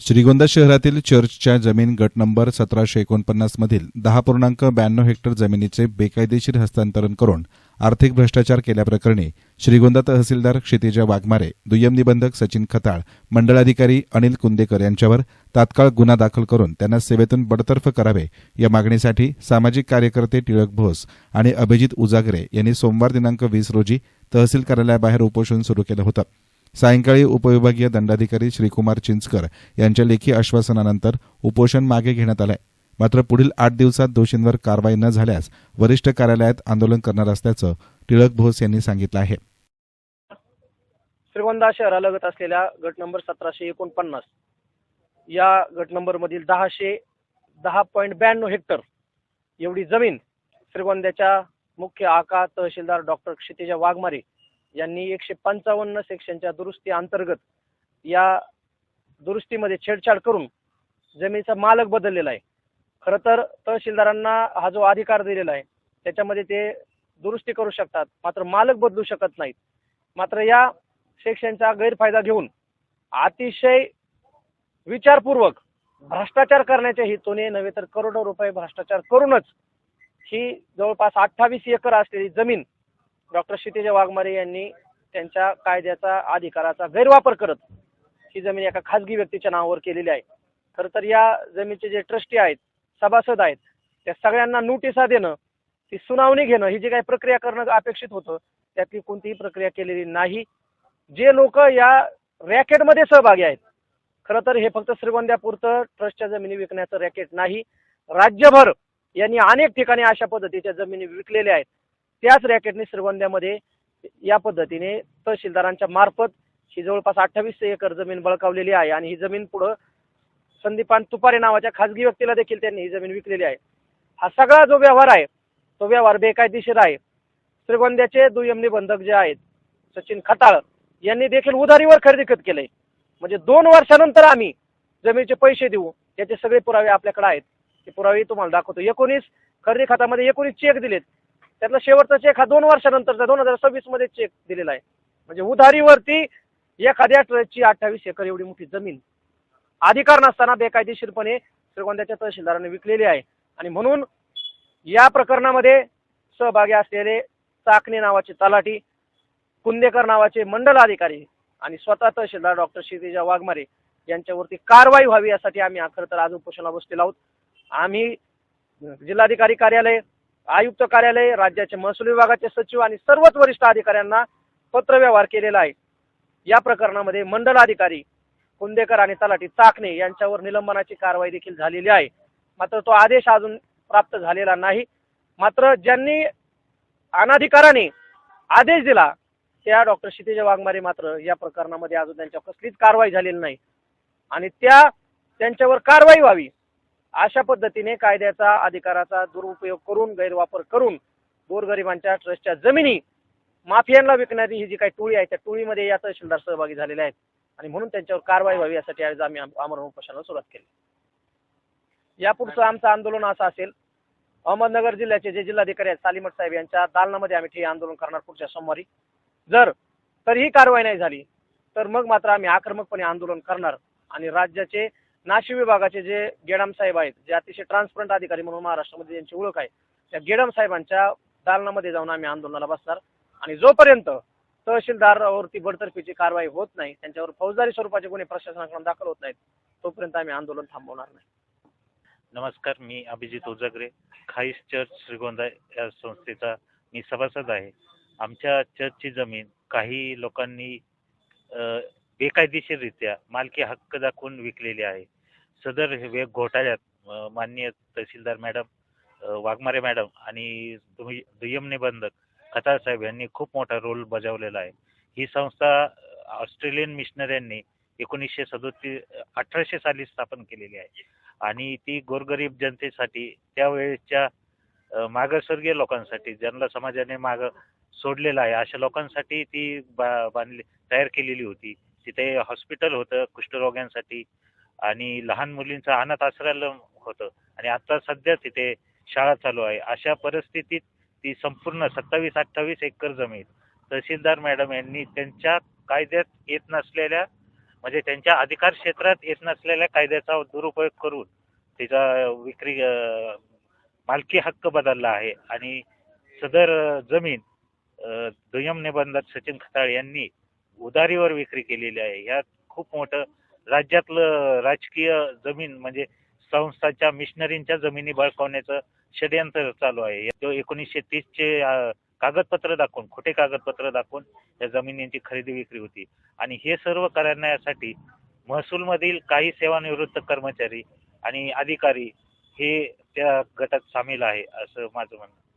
श्रीगोंदा शहरातील चर्चच्या जमीन गट नंबर सतराशे एकोणपन्नास मधील दहा पूर्णांक ब्याण्णव हेक्टर जमिनीचे बेकायदेशीर हस्तांतरण करून आर्थिक भ्रष्टाचार केल्याप्रकरणी श्रीगोंदा तहसीलदार क्षितिजा वाघमारे दुय्यम निबंधक सचिन खताळ मंडळाधिकारी अनिल कुंदेकर यांच्यावर तात्काळ गुन्हा दाखल करून त्यांना सेवेतून बडतर्फ करावे या मागणीसाठी सामाजिक कार्यकर्ते टिळक भोस आणि अभिजित उजागरे यांनी सोमवार दिनांक वीस रोजी तहसील कार्यालयाबाहेर उपोषण सुरू केलं होतं. सायंकाळी उपविभागीय दंडाधिकारी श्रीकुमार चिंचकर यांच्या लेखी आश्वासनानंतर उपोषण मागे घेण्यात आलंय. मात्र पुढील आठ दिवसात दोषींवर कारवाई न झाल्यास वरिष्ठ कार्यालयात आंदोलन करणार असल्याचं टिळक भोस यांनी सांगितलं आहे. श्रीगोंदा शहरालगत असलेल्या गट नंबर सतराशे एकोणपन्नास या गट नंबर मधील दहाशे दहा पॉईंट ब्याण्णव हेक्टर एवढी जमीन श्रीगोंद्याच्या मुख्य आका तहसीलदार डॉक्टर क्षितिजा वाघमारे यांनी एकशे पंचावन्न सेक्शनच्या दुरुस्ती अंतर्गत या दुरुस्तीमध्ये छेडछाड करून जमिनीचा मालक बदललेला आहे. खरं तर तहसीलदारांना हा जो अधिकार दिलेला आहे त्याच्यामध्ये ते दुरुस्ती करू शकतात मात्र मालक बदलू शकत नाहीत. मात्र या सेक्शनचा गैरफायदा घेऊन अतिशय विचारपूर्वक भ्रष्टाचार करण्याच्या हेतूने नव्हे तर करोडो रुपये भ्रष्टाचार करूनच ही जवळपास अठ्ठावीस एकर असलेली जमीन डॉक्टर क्षितिजा वाघमारे यांनी त्यांच्या कायद्याचा अधिकाराचा गैरवापर करत ही जमीन एका खाजगी व्यक्तीच्या नावावर केलेली आहे. खरं तर या जमीनचे जे ट्रस्टी आहेत सभासद आहेत त्या सगळ्यांना नोटिसा देणं ती सुनावणी घेणं ही जी काही प्रक्रिया करणं अपेक्षित होतं त्यातली कोणतीही प्रक्रिया केलेली नाही. जे लोक या रॅकेटमध्ये सहभागी आहेत खरं तर हे फक्त श्रीगोंद्यापुरतं ट्रस्टच्या जमिनी विकण्याचं रॅकेट नाही. राज्यभर यांनी अनेक ठिकाणी अशा पद्धतीच्या जमिनी विकलेल्या आहेत. त्याच रॅकेटने श्रीगोंद्यामध्ये या पद्धतीने तहसीलदारांच्या मार्फत ही जवळपास अठ्ठावीस एकर जमीन बळकावलेली आहे आणि ही जमीन पुढं संदीपान तुपारे नावाच्या खाजगी व्यक्तीला देखील त्यांनी ही जमीन विकलेली आहे. हा सगळा जो व्यवहार आहे तो व्यवहार बेकायदेशीर आहे. श्रीगोंद्याचे दुय्यम निबंधक जे आहेत सचिन खताळ यांनी देखील उधारीवर खरेदी खत केलंय. म्हणजे दोन वर्षानंतर आम्ही जमिनीचे पैसे देऊ याचे सगळे पुरावे आपल्याकडे आहेत. ते पुरावे तुम्हाला दाखवतो. एकोणीस खरेदी खतामध्ये एकोणीस चेक दिलेत. त्यातला शेवटचा चेक हा दोन वर्षानंतरचा दोन हजार सव्वीसमध्ये चेक दिलेला आहे. म्हणजे उधारीवरती एखाद्या ट्रस्टची अठ्ठावीस एकर एवढी मोठी जमीन. अधिकार नसताना बेकायदेशीरपणे श्रीगोंद्याच्या तहसीलदाराने विकलेली आहे. आणि म्हणून या प्रकरणामध्ये सहभागी असलेले चाकणे नावाचे तलाठी कुंदेकर नावाचे मंडल अधिकारी आणि स्वतः तहसीलदार डॉक्टर क्षितिजा वाघमारे यांच्यावरती कारवाई व्हावी यासाठी आम्ही खरं तर आज उपोषणाला बसलेलो आहोत. आम्ही जिल्हाधिकारी कार्यालय आयुक्त कार्यालय राज्याचे महसूल विभागाचे सचिव आणि सर्वच वरिष्ठ अधिकाऱ्यांना पत्रव्यवहार केलेला आहे. या प्रकरणामध्ये मंडल अधिकारी कुंदेकर आणि तलाठी चाकणे यांच्यावर निलंबनाची कारवाई देखील झालेली आहे. मात्र तो आदेश अजून प्राप्त झालेला नाही. मात्र ज्यांनी अनाधिकाराने आदेश दिला त्या डॉक्टर क्षितिजा वाघमारे मात्र या प्रकरणामध्ये अजून त्यांच्या कसलीच कारवाई झालेली नाही. आणि त्या त्यांच्यावर कारवाई व्हावी अशा पद्धतीने कायद्याचा अधिकाराचा दुरुपयोग करून गैरवापर करून गोरगरिबांच्या ट्रस्टच्या जमिनी माफियांना विकणारी ही जी काही टोळी आहे त्या टोळीमध्ये या तहसीलदार सहभागी झालेले आहेत. आणि म्हणून त्यांच्यावर कारवाई व्हावी यासाठी आज आम्ही आम- आमरण उपोषणाला सुरुवात केली. यापुढचं आमचं आंदोलन असं असेल अहमदनगर जिल्ह्याचे जे जिल्हाधिकारी आहेत सालिमठ साहेब यांच्या दालनामध्ये आम्ही ठिय्या आंदोलन करणार पुढच्या सोमवारी. जर तरीही कारवाई नाही झाली तर मग मात्र आम्ही आक्रमकपणे आंदोलन करणार आणि राज्याचे नाशिक विभागाचे जे गेडाम साहेब आहेत जे अतिशय ट्रान्सपरंट अधिकारी म्हणून महाराष्ट्रामध्ये ज्यांची ओळख आहे त्या गेडाम साहेबांच्या दालनामध्ये जाऊन आम्ही आंदोलनाला बसणार. आणि जोपर्यंत तहसीलदारावरती बडतर्फीची कारवाई होत नाही त्यांच्यावर फौजदारी स्वरूपाचे गुन्हे प्रशासनाकडून दाखल होत नाहीत तोपर्यंत आम्ही आंदोलन थांबवणार नाही. नमस्कार मी अभिजित ओजागरे खाईस चर्च श्रीगोंदा या संस्थेचा मी सभासद आहे. आमच्या चर्चची जमीन काही लोकांनी बेकायदेशीररित्या मालकी हक्क दाखवून विकलेली आहे. सदर हे घोटाळ्यात माननीय तहसीलदार मॅडम वाघमारे मॅडम आणि दुय्य- दुय्यम निबंधक खताळ साहेब यांनी खूप मोठा रोल बजावलेला आहे. ही संस्था ऑस्ट्रेलियन मिशनऱ्यांनी एकोणीसशे सदोतीस अठराशे साली स्थापन केलेली आहे. आणि ती गोरगरीब जनतेसाठी त्यावेळेच्या मागासवर्गीय लोकांसाठी ज्यांना समाजाने माग सोडलेलं आहे अशा लोकांसाठी ती बा बांधली तयार केलेली होती. तिथे हॉस्पिटल होतं कुष्ठरोग्यांसाठी आणि लहान मुलींचं अनाथ आश्रयालय होतं. आणि आता सध्या तिथे शाळा चालू आहे. अशा परिस्थितीत ती संपूर्ण सत्तावीस अठ्ठावीस एकर जमीन तहसीलदार मॅडम यांनी त्यांच्या कायद्यात येत नसलेल्या म्हणजे त्यांच्या अधिकार क्षेत्रात येत नसलेल्या कायद्याचा दुरुपयोग करून तिचा विक्री मालकी हक्क बदलला आहे. आणि सदर जमीन दुय्यम निबंधक सचिन खताळ यांनी उधारीवर विक्री केलेली आहे. यात खूप मोठं राज्यातलं राजकीय जमीन म्हणजे संस्थांच्या मिशनरींच्या जमिनी बळकावण्याचं षडयंत्र चालू आहे. तो एकोणीसशे तीसचे कागदपत्र दाखवून खोटे कागदपत्र दाखवून या जमिनींची खरेदी विक्री होती. आणि हे सर्व करण्यासाठी महसूलमधील काही सेवानिवृत्त कर्मचारी आणि अधिकारी हे त्या गटात सामील आहे असं माझं म्हणणं.